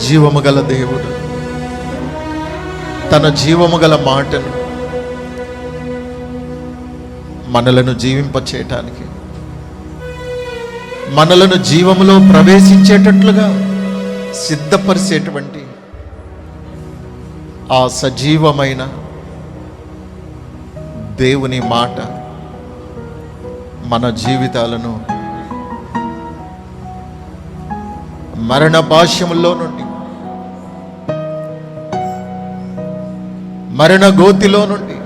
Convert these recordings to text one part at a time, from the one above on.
జీవము గల దేవుడు. తన జీవము గల మాటను మనలను జీవింప చేయటానికి మనలను జీవములో ప్రవేశించేటట్లుగా సిద్ధపరిచేటువంటి ఆ సజీవమైన దేవుని మాట మన జీవితాలను మరణ భాష్యముల్లో నుండి మరణ గోతిలో నుండి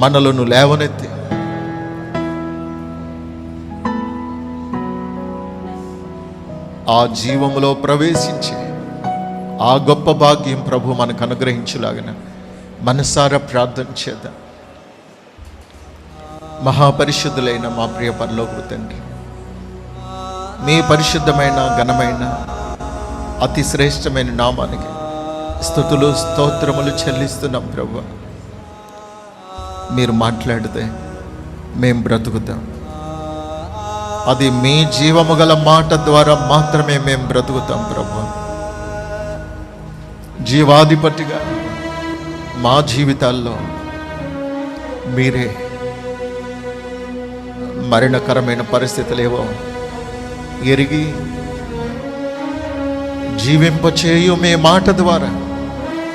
మనలను లేవనెత్తి. ఆ జీవములో ప్రవేశించి ఆ గొప్ప భాగ్యం ప్రభు మనకు అనుగ్రహించలాగిన మనసారా ప్రార్థన చేద్దాం. మహాపరిశుద్ధులైన మా ప్రియ పరలోకు తండ్రి మీ పరిశుద్ధమైన ఘనమైన అతి శ్రేష్టమైన నామానికి స్థుతులు స్తోత్రములు చెల్లిస్తున్నాం ప్రభు. మీరు మాట్లాడితే మేము బ్రతుకుతాం. అది మీ జీవము గల మాట ద్వారా మాత్రమే మేము బ్రతుకుతాం ప్రభు. జీవాధిపతిగా మా జీవితాల్లో మీరే మరణకరమైన పరిస్థితులేవో ఎరిగి జీవింపచేయు మీ మాట ద్వారా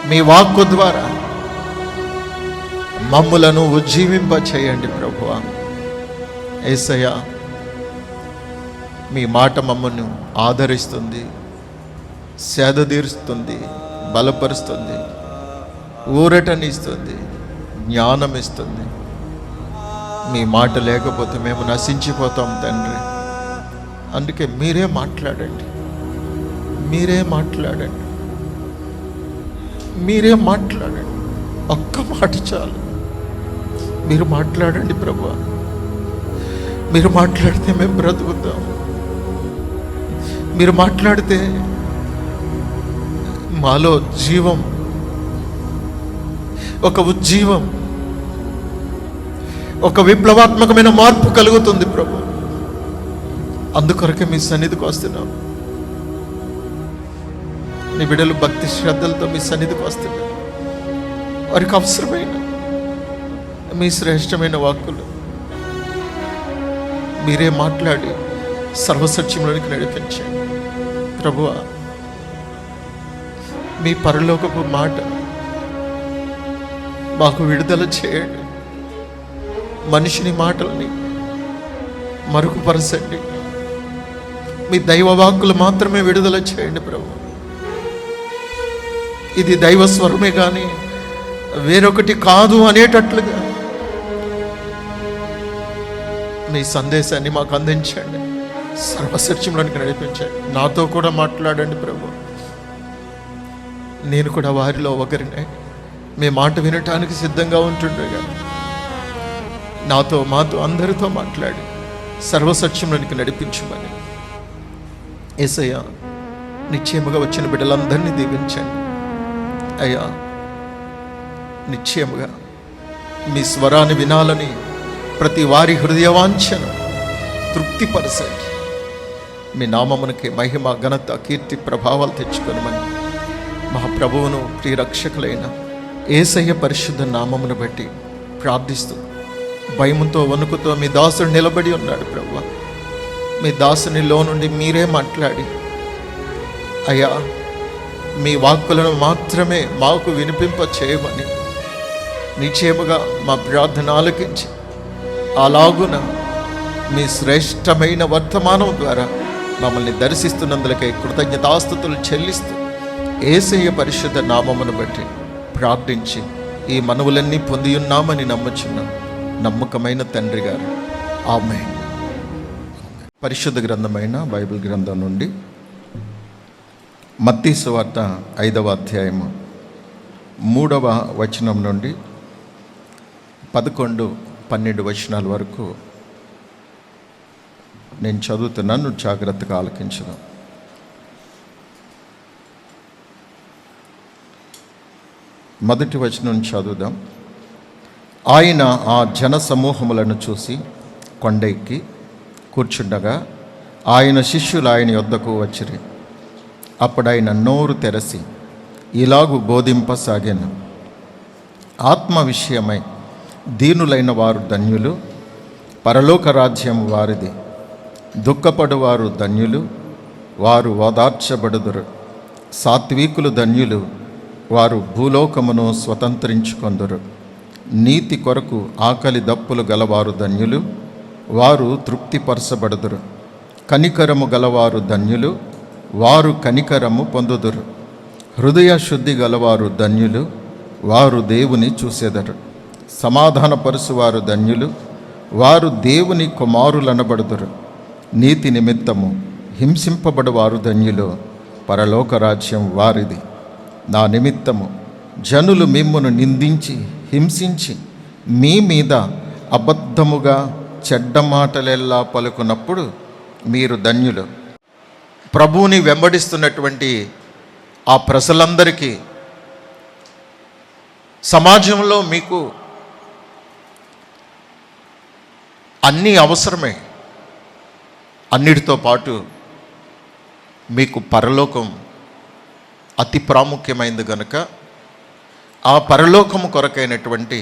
మీ వాక్కు ద్వారా మమ్ములను ఉజ్జీవింప చేయండి ప్రభు ఏసయ్య మీ మాట మమ్మల్ని ఆదరిస్తుంది సేదతీరుస్తుంది బలపరుస్తుంది ఊరటనిస్తుంది జ్ఞానం ఇస్తుంది మీ మాట లేకపోతే మేము నశించిపోతాం తండ్రి. అందుకే మీరే మాట్లాడండి. మీరే మాట్లాడండి. మీరే మాట్లాడండి. ఒక్క మాట చాలు. మీరు మాట్లాడండి ప్రభు. మీరు మాట్లాడితే మేము బ్రతుకుతాం. మీరు మాట్లాడితే మాలో జీవం ఒక ఉజ్జీవం ఒక విప్లవాత్మకమైన మార్పు కలుగుతుంది ప్రభు. అందుకొరకే మీ సన్నిధికి వస్తున్నాం. నీ బిడ్డలు భక్తి శ్రద్ధలతో మీ సన్నిధికి వస్తున్నారు. వారికి అవసరమైన మీ శ్రేష్టమైన వాక్కులు మీరే మాట్లాడి సర్వసత్యంలోనికి నడిపించండి. ప్రభువ మీ పరలోకపు మాట మాకు విడుదల చేయండి. మనిషిని మాటల్ని మరుగుపరచండి మీ దైవ వాక్కులు మాత్రమే విడుదల చేయండి ప్రభు ఇది దైవ స్వరమే కానీ వేరొకటి కాదు అనేటట్లుగా. మీ సందేశాన్ని మాకు అందించండి. సర్వసత్యంలోనికి నడిపించండి. నాతో కూడా మాట్లాడండి ప్రభు. నేను కూడా వారిలో ఒకరినే. మీ మాట వినటానికి సిద్ధంగా ఉంటుండగా. నాతో మాతో అందరితో మాట్లాడి సర్వసత్యంలోనికి నడిపించమని. ఏసయ్య నిశ్చయముగా వచ్చిన బిడ్డలందరినీ దీవించండి. అయ్యా నిశ్చయముగా మీ స్వరాన్ని వినాలని ప్రతి వారి హృదయవాంఛను తృప్తిపరచండి. మీ నామమునకి మహిమ ఘనత కీర్తి ప్రభావాలు తెచ్చుకొనమని మా ప్రభువును ప్రియరక్షకులైన ఏసయ్య పరిశుద్ధ నామమును బట్టి ప్రార్థిస్తూ భయముతో వణుకుతో మీ దాసుడు నిలబడి ఉన్నాడు ప్రభు. మీ దాసుని లో నుండి మీరే మాట్లాడి అయ్యా మీ వాక్కులను మాత్రమే మాకు వినిపింప చేయమని నిక్షేపగా మా ప్రార్థన ఆలకించి అలాగున మీ శ్రేష్టమైన వర్తమానం ద్వారా మమ్మల్ని దర్శిస్తున్నందులకై కృతజ్ఞతాస్థుతులు చెల్లిస్తూ ఏసయ్య పరిశుద్ధ నామమును బట్టి ప్రార్థించి ఈ మనవులన్నీ పొందియున్నామని నమ్ముచున్నాం. నమ్మకమైన తండ్రి గారు. ఆమె పరిశుద్ధ గ్రంథమైన బైబిల్ గ్రంథం నుండి మత్తీసు వార్త ఐదవ అధ్యాయము మూడవ వచనం నుండి పదకొండు పన్నెండు వచనాల వరకు నేను చదువుతున్నాను జాగ్రత్తగా ఆలకించను. మొదటి వచనం చదువుదాం. ఆయన ఆ జన సమూహములను చూసి కొండ ఎక్కి కూర్చుండగా ఆయన శిష్యులు ఆయన యొద్దకు వచ్చిరి. అప్పుడైన నోరు తెరసి ఇలాగు బోధింపసాగాను. ఆత్మ విషయమై దీనులైన వారు ధన్యులు పరలోక రాజ్యం వారిది. దుఃఖపడువారు ధన్యులు వారు ఓదార్చబడుదురు. సాత్వికులు ధన్యులు వారు భూలోకమును స్వతంత్రించుకొందురు. నీతి కొరకు ఆకలి దప్పులు గలవారు ధన్యులు వారు తృప్తిపరచబడుదురు. కనికరము గలవారు ధన్యులు వారు కనికరము పొందుదురు. హృదయ శుద్ధి గలవారు ధన్యులు వారు దేవుని చూసేదరు. సమాధానపరుసువారు ధన్యులు వారు దేవుని కుమారులనబడుదురు. నీతి నిమిత్తము హింసింపబడువారు ధన్యులు పరలోక రాజ్యం వారిది. నా నిమిత్తము జనులు మిమ్మును నిందించి హింసించి మీ మీద అబద్ధముగా చెడ్డ మాటలెల్లా పలుకున్నప్పుడు మీరు ధన్యులు. ప్రభువుని వెంబడిస్తున్నటువంటి ఆ ప్రజలందరికీ సమాజంలో మీకు అన్నీ అవసరమే. అన్నిటితో పాటు మీకు పరలోకం అతి ప్రాముఖ్యమైంది గనుక ఆ పరలోకము కొరకైనటువంటి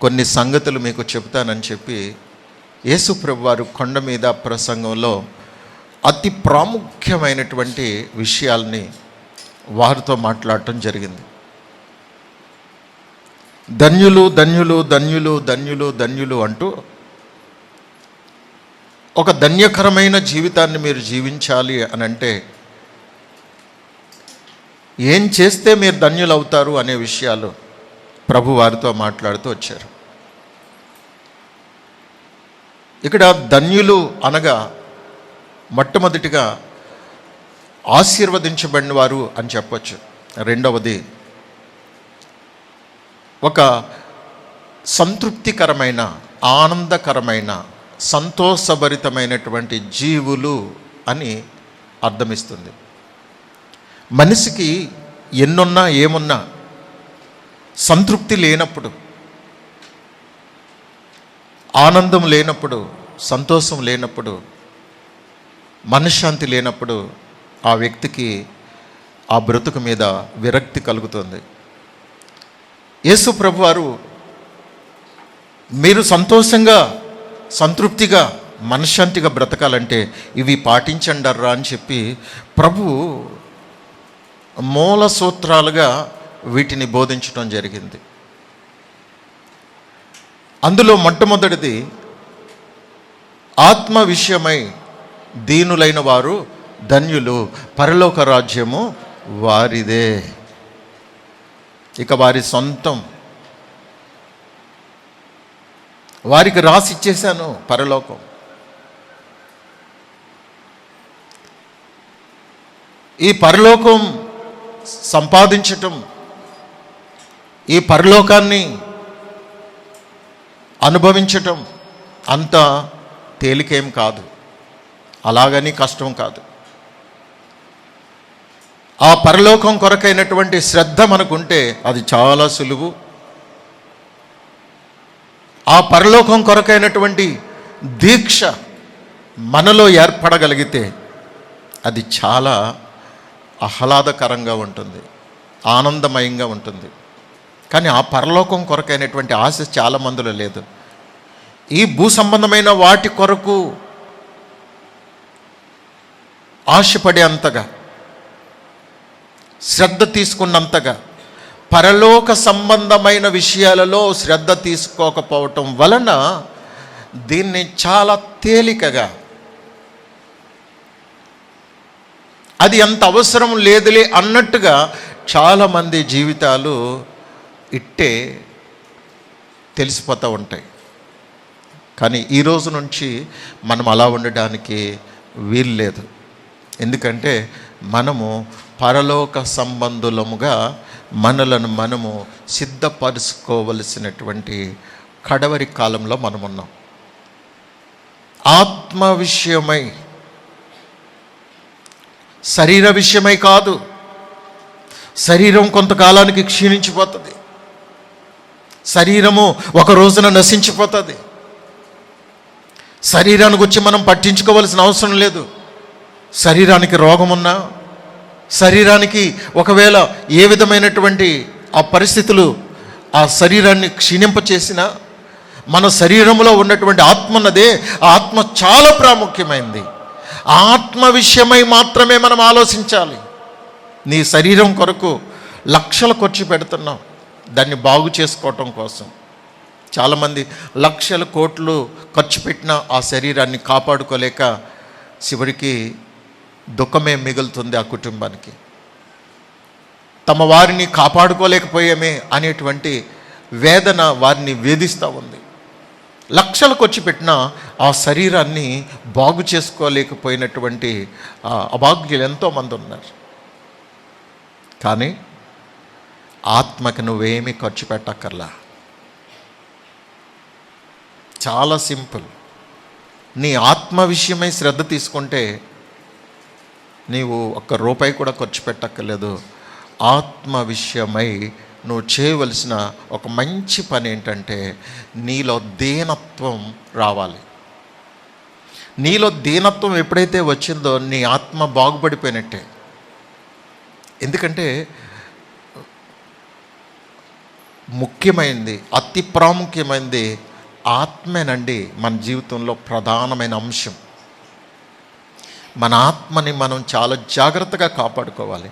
కొన్ని సంగతులు మీకు చెప్తానని చెప్పి యేసుప్రభు వారు కొండ మీద ప్రసంగంలో అతి ప్రాముఖ్యమైనటువంటి విషయాల్ని వారితో మాట్లాడటం జరిగింది. ధన్యులు ధన్యులు ధన్యులు ధన్యులు ధన్యులు అంటూ ఒక ధన్యకరమైన జీవితాన్ని మీరు జీవించాలి అని అంటే ఏం చేస్తే మీరు ధన్యులు అవుతారు అనే విషయాలు ప్రభు వారితో మాట్లాడుతూ వచ్చారు. ఇక్కడ ధన్యులు అనగా మొట్టమొదటిగా ఆశీర్వదించబడిన వారు అని చెప్పొచ్చు. రెండవది ఒక సంతృప్తికరమైన ఆనందకరమైన సంతోషభరితమైనటువంటి జీవులు అని అర్థమిస్తుంది. మనిషికి ఎన్నున్నా ఏమున్నా సంతృప్తి లేనప్పుడు ఆనందం లేనప్పుడు సంతోషం లేనప్పుడు మనశ్శాంతి లేనప్పుడు ఆ వ్యక్తికి ఆ బ్రతుకు మీద విరక్తి కలుగుతుంది. యేసు ప్రభు వారు మీరు సంతోషంగా సంతృప్తిగా మనశ్శాంతిగా బ్రతకాలంటే ఇవి పాటించండర్రా అని చెప్పి ప్రభు మూల సూత్రాలుగా వీటిని బోధించడం జరిగింది. అందులో మొట్టమొదటిది ఆత్మ విషయమై దీనులైన వారు ధన్యులు. పరలోక రాజ్యము వారిదే. ఇక వారి సొంతం. వారికి రాసిచ్చేశాను పరలోకం. ఈ పరలోకం సంపాదించటం ఈ పరలోకాన్ని అనుభవించటం అంత తేలికేం కాదు. అలాగని కష్టం కాదు. ఆ పరలోకం కొరకైనటువంటి శ్రద్ధ మనకుంటే అది చాలా సులువు. ఆ పరలోకం కొరకైనటువంటి దీక్ష మనలో ఏర్పడగలిగితే అది చాలా ఆహ్లాదకరంగా ఉంటుంది ఆనందమయంగా ఉంటుంది. కానీ ఆ పరలోకం కొరకైనటువంటి ఆశ చాలా మందిలో లేదు. ఈ భూ సంబంధమైన వాటి కొరకు ఆశపడే అంతగా శ్రద్ధ తీసుకున్నంతగా పరలోక సంబంధమైన విషయాలలో శ్రద్ధ తీసుకోకపోవటం వలన దీన్ని చాలా తేలికగా అది ఎంత అవసరం లేదులే అన్నట్టుగా చాలామంది జీవితాలు ఇట్టే తెలిసిపోతూ ఉంటాయి. కానీ ఈ రోజు నుంచి మనం అలా ఉండడానికి వీలు లేదు ఎందుకంటే మనము పరలోక సంబంధులముగా మనలను మనము సిద్ధపరుచుకోవలసినటువంటి కడవరి కాలంలో మనం ఉన్నాం ఆత్మ విషయమై శరీర విషయమై కాదు శరీరం కొంతకాలానికి క్షీణించిపోతుంది. శరీరము ఒక రోజున నశించిపోతుంది. శరీరానికి వచ్చి మనం పట్టించుకోవాల్సిన అవసరం లేదు. శరీరానికి రోగమున్నా శరీరానికి ఒకవేళ ఏ విధమైనటువంటి ఆ పరిస్థితులు ఆ శరీరాన్ని క్షీణింపచేసినా మన శరీరంలో ఉన్నటువంటి ఆత్మన్నదే ఆత్మ చాలా ప్రాముఖ్యమైంది. ఆ ఆత్మ విషయమై మాత్రమే మనం ఆలోచించాలి. నీ శరీరం కొరకు లక్షలు ఖర్చు పెడుతున్నాం. దాన్ని బాగు చేసుకోవటం కోసం. చాలామంది లక్షల కోట్లు ఖర్చు పెట్టిన ఆ శరీరాన్ని కాపాడుకోలేక చివరికి దుఃఖమే మిగులుతుంది ఆ కుటుంబానికి. తమ వారిని కాపాడుకోలేకపోయామే అనేటువంటి వేదన వారిని వేధిస్తూ ఉంది. లక్షలు ఖర్చు పెట్టిన ఆ శరీరాన్ని బాగు చేసుకోలేకపోయినటువంటి అభాగ్యులు ఎంతోమంది ఉన్నారు. కానీ ఆత్మకి నువ్వేమీ ఖర్చు పెట్టక్కర్లా. చాలా సింపుల్. నీ ఆత్మ విషయమై శ్రద్ధ తీసుకుంటే నీవు ఒక్క రూపాయి కూడా ఖర్చు పెట్టక్కర్లేదు. ఆత్మ విషయమై నువ్వు చేయవలసిన ఒక మంచి పని ఏంటంటే నీలో దీనత్వం రావాలి. నీలో దీనత్వం ఎప్పుడైతే వచ్చిందో నీ ఆత్మ బాగుపడిపోయినట్టే. ఎందుకంటే ముఖ్యమైనది అతి ప్రాముఖ్యమైనది ఆత్మేనండి మన జీవితంలో ప్రధానమైన అంశం. మన ఆత్మని మనం చాలా జాగ్రత్తగా కాపాడుకోవాలి.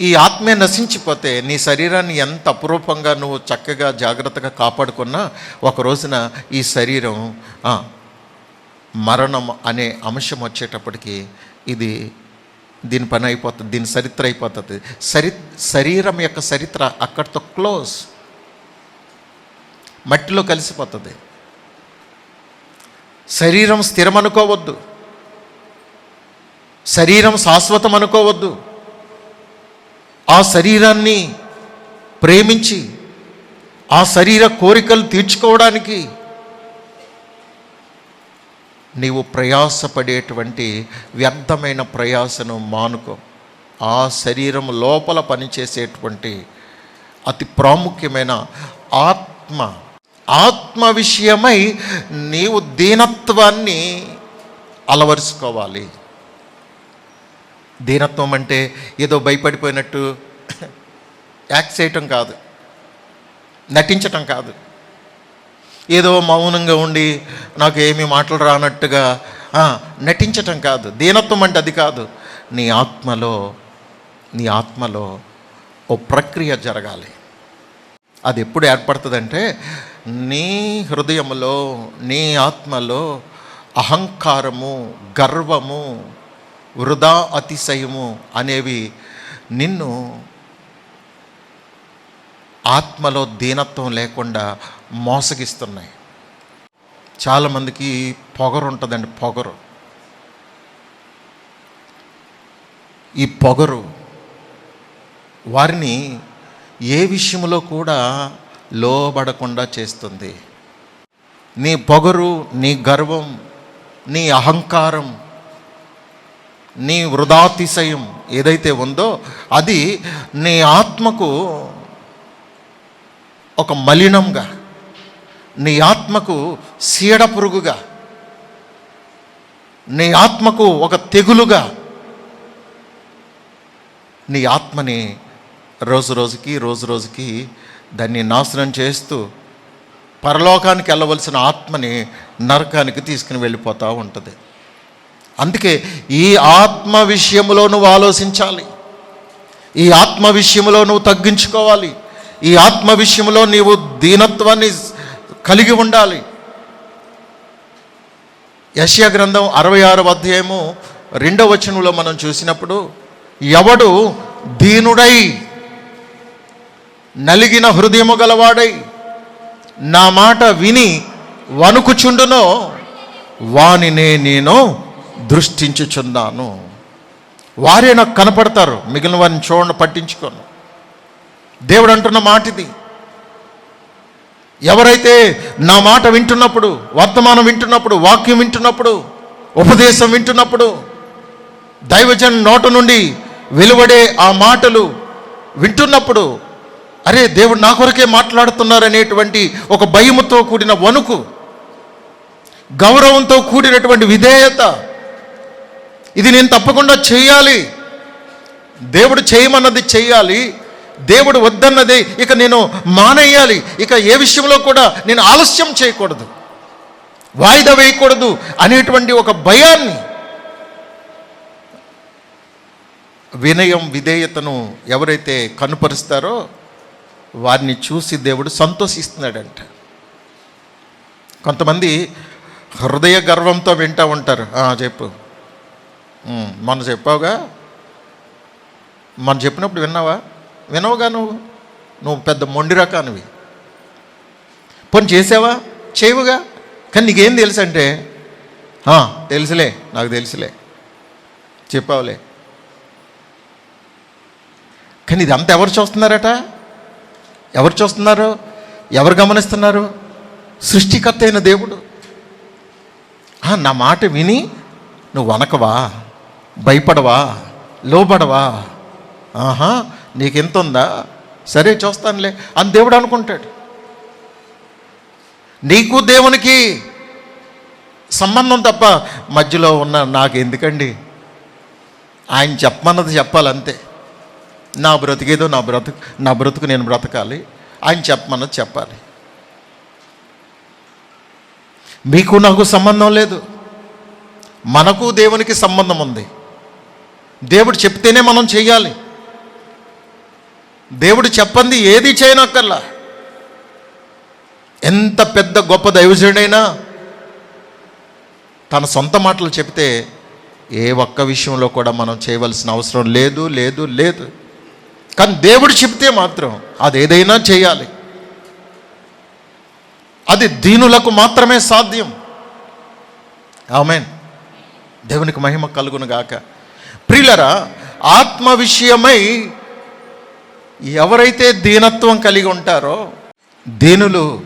ఈ ఆత్మే నశించిపోతే నీ శరీరాన్ని ఎంత అపురూపంగా నువ్వు చక్కగా జాగ్రత్తగా కాపాడుకున్నా ఒక రోజున ఈ శరీరం మరణం అనే అంశం వచ్చేటప్పటికి ఇది దీని పని అయిపోతుంది దీని చరిత్ర అయిపోతుంది. సరి శరీరం యొక్క చరిత్ర అక్కడితో క్లోజ్. మట్టిలో కలిసిపోతుంది. శరీరం స్థిరం అనుకోవద్దు శరీరం శాశ్వతం అనుకోవద్దు. ఆ శరీరాన్ని ప్రేమించి ఆ శరీర కోరికలు తీర్చుకోవడానికి నీవు ప్రయాసపడేటువంటి వ్యర్థమైన ప్రయాసను మానుకో. ఆ శరీరం లోపల పనిచేసేటువంటి అతి ప్రాముఖ్యమైన ఆత్మ ఆత్మ విషయమై నీవు దీనత్వాన్ని అలవరుచుకోవాలి. దీనత్వం అంటే ఏదో భయపడిపోయినట్టు యాక్ట్ చేయటం కాదు నటించటం కాదు. ఏదో మౌనంగా ఉండి నాకు ఏమీ మాటలు రానట్టుగా నటించటం కాదు. దీనత్వం అంటే అది కాదు. నీ ఆత్మలో నీ ఆత్మలో ఓ ప్రక్రియ జరగాలి. అది ఎప్పుడు ఏర్పడుతుందంటే నీ హృదయంలో నీ ఆత్మలో అహంకారము గర్వము వృధా అతిశయము అనేవి నిన్ను ఆత్మలో దీనత్వం లేకుండా మోసగిస్తున్నాయి. చాలామందికి పొగరు ఉంటుందండి పొగరు. ఈ పొగరు వారిని ఏ విషయంలో కూడా లోబడకుండా చేస్తుంది. నీ పొగరు నీ గర్వం నీ అహంకారం నీ వృధాతిశయం ఏదైతే ఉందో అది నీ ఆత్మకు ఒక మలినంగా నీ ఆత్మకు సీడ పురుగుగా నీ ఆత్మకు ఒక తెగులుగా నీ ఆత్మని రోజు రోజుకి రోజు రోజుకి దాన్ని నాశనం చేస్తూ పరలోకానికి వెళ్ళవలసిన ఆత్మని నరకానికి తీసుకుని వెళ్ళిపోతూ ఉంటుంది. అందుకే ఈ ఆత్మ విషయంలో నువ్వు ఆలోచించాలి. ఈ ఆత్మ విషయంలో నువ్వు తగ్గించుకోవాలి. ఈ ఆత్మ విషయంలో నీవు దీనత్వాన్ని కలిగి ఉండాలి. యశ్యా గ్రంథం అరవై ఆరు అధ్యాయము రెండవ వచనంలో మనం చూసినప్పుడు ఎవడు దీనుడై నలిగిన హృదయము గలవాడై నా మాట విని వణుకుచుండునో వానినే నేను దృష్టించుచున్నాను. వారే నాకు కనపడతారు. మిగిలిన వారిని చూడండి పట్టించుకోను. దేవుడు అంటున్న మాట ఇది ఎవరైతే నా మాట వింటున్నప్పుడు వర్తమానం వింటున్నప్పుడు వాక్యం వింటున్నప్పుడు ఉపదేశం వింటున్నప్పుడు దైవజన్ నోట నుండి వెలువడే ఆ మాటలు వింటున్నప్పుడు అరే దేవుడు నా కొరకే మాట్లాడుతున్నారనేటువంటి ఒక భయముతో కూడిన వణుకు గౌరవంతో కూడినటువంటి విధేయత ఇది నేను తప్పకుండా చేయాలి. దేవుడు చేయమన్నది చేయాలి. దేవుడు వద్దన్నది ఇక నేను మానేయాలి. ఇక ఏ విషయంలో కూడా నేను ఆలస్యం చేయకూడదు. వాయిదా వేయకూడదు అనేటువంటి ఒక భయాన్ని వినయం విధేయతను ఎవరైతే కనుపరుస్తారో వారిని చూసి దేవుడు సంతోషిస్తున్నాడంట. కొంతమంది హృదయ గర్వంతో వింటూ ఉంటారు. చెప్పు. మొన్న చెప్పావుగా? మొన్న చెప్పినప్పుడు విన్నావా? వినవుగా నువ్వు? నువ్వు పెద్ద మొండి రకానివి. పని చేసావా? చేయవుగా? కానీ నీకేం తెలుసు అంటే తెలుసులే నాకు తెలుసులే. చెప్పావులే. కానీ ఇదంతా ఎవరు చూస్తున్నారట? ఎవరు చూస్తున్నారు? ఎవరు గమనిస్తున్నారు? సృష్టికర్త అయిన దేవుడు. నా మాట విని నువ్వు వనకవా భయపడవా? లోబడవా? ఆహా నీకెంత ఉందా సరే చూస్తానులే అని దేవుడు అనుకుంటాడు. నీకు దేవునికి సంబంధం తప్ప మధ్యలో ఉన్న నాకు ఎందుకండి ఆయన చెప్పమన్నది చెప్పాలంతే. నా బ్రతికేదో నా బ్రతుకు నా బ్రతుకు నేను బ్రతకాలి. ఆయన చెప్పమన్నది చెప్పాలి. మీకు నాకు సంబంధం లేదు. మనకు దేవునికి సంబంధం ఉంది. దేవుడు చెప్తేనే మనం చేయాలి. దేవుడు చెప్పంది ఏది చేయనక్కర్లా. ఎంత పెద్ద గొప్ప దైవజుడైనా తన సొంత మాటలు చెప్తే ఏ ఒక్క విషయంలో కూడా మనం చేయవలసిన అవసరం లేదు లేదు లేదు. కానీ దేవుడు చెప్తే మాత్రం అది ఏదైనా చేయాలి. అది దీనులకు మాత్రమే సాధ్యం. ఆమెన్. దేవునికి మహిమ కలుగును గాక ప్రిలరా ఆత్మ విషయమై ఎవరైతే దీనత్వం కలిగి ఉంటారో దీనులు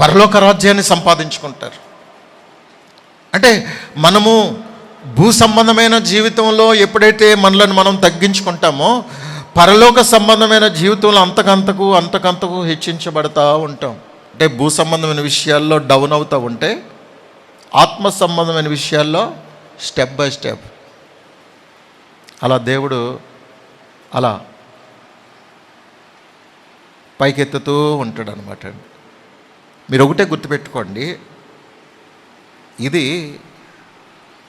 పరలోక రాజ్యాన్ని సంపాదించుకుంటారు. అంటే మనము భూ సంబంధమైన జీవితంలో ఎప్పుడైతే మనలను మనం తగ్గించుకుంటామో పరలోక సంబంధమైన జీవితంలో అంతకంతకు అంతకంతకు హెచ్చించబడతా ఉంటాం. అంటే భూ సంబంధమైన విషయాల్లో డౌన్ అవుతూ ఉంటే ఆత్మ సంబంధమైన విషయాల్లో స్టెప్ బై స్టెప్. అలా దేవుడు అలా పైకెత్తుతూ ఉంటాడు అనమాట మీరు ఒకటే గుర్తుపెట్టుకోండి. ఇది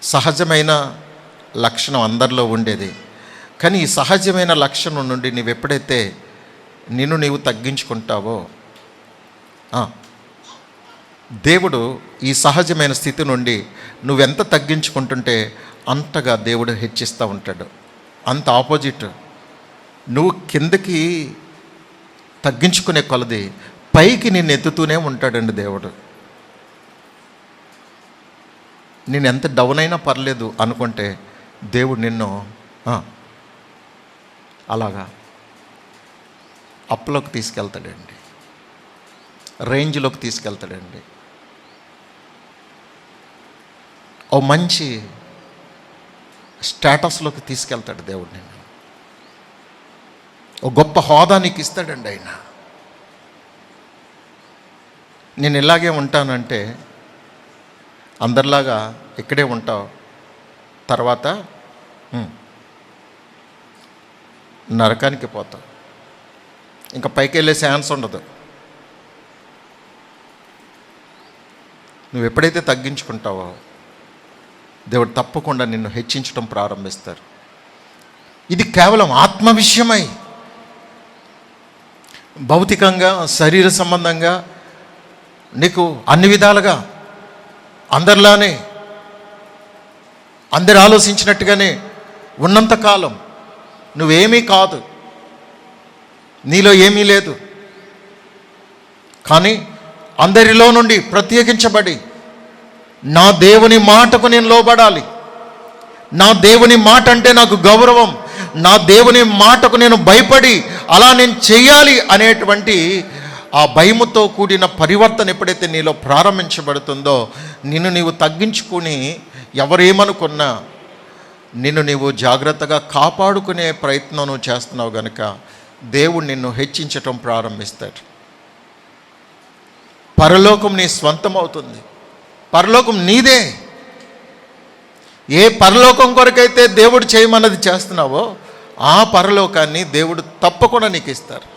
సహజమైన లక్షణం అందరిలో ఉండేది. కానీ ఈ సహజమైన లక్షణం నుండి నీవు ఎప్పుడైతే నిన్ను నీవు తగ్గించుకుంటావో దేవుడు ఈ సహజమైన స్థితి నుండి నువ్వెంత తగ్గించుకుంటుంటే అంతగా దేవుడు హెచ్చిస్తూ ఉంటాడు. అంత ఆపోజిట్. నువ్వు కిందకి తగ్గించుకునే కొలది పైకి నిన్ను ఎత్తుతూనే ఉంటాడండి దేవుడు. నేను ఎంత డౌన్ అయినా పర్లేదు అనుకుంటే దేవుడు నిన్ను అలాగా అప్లోకి తీసుకెళ్తాడండి. రేంజ్లోకి తీసుకెళ్తాడండి. ఓ మంచి స్టేటస్లోకి తీసుకెళ్తాడు దేవుడు నిన్ను. ఓ గొప్ప హోదా నీకు ఇస్తాడండి ఆయన. నేను ఇలాగే ఉంటానంటే అందరిలాగా ఇక్కడే ఉంటావు. తర్వాత నరకానికి పోతావు. ఇంకా పైకి వెళ్ళే ఛాన్స్ ఉండదు. నువ్వు ఎప్పుడైతే తగ్గించుకుంటావో దేవుడు తప్పకుండా నిన్ను హెచ్చించడం ప్రారంభిస్తారు. ఇది కేవలం ఆత్మ విషయమై. భౌతికంగా శరీర సంబంధంగా నీకు అన్ని విధాలుగా అందరిలానే అందరు ఆలోచించినట్టుగానే ఉన్నంతకాలం నువ్వేమీ కాదు నీలో ఏమీ లేదు. కానీ అందరిలో నుండి ప్రత్యేకించబడి నా దేవుని మాటకు నేను లోబడాలి. నా దేవుని మాట అంటే నాకు గౌరవం. నా దేవుని మాటకు నేను భయపడి అలా నేను చేయాలి అనేటువంటి ఆ భయముతో కూడిన పరివర్తన ఎప్పుడైతే నీలో ప్రారంభించబడుతుందో నిన్ను నీవు తగ్గించుకుని ఎవరేమనుకున్నా నిన్ను నీవు జాగ్రత్తగా కాపాడుకునే ప్రయత్నం నువ్వు చేస్తున్నావు గనుక దేవుడు నిన్ను హెచ్చించటం ప్రారంభిస్తాడు. పరలోకం నీ స్వంతం అవుతుంది పరలోకం నీదే. ఏ పరలోకం కొరకైతే దేవుడు చేయమన్నది చేస్తున్నావో ఆ పరలోకాన్ని దేవుడు తప్పకుండా నీకు ఇస్తారు.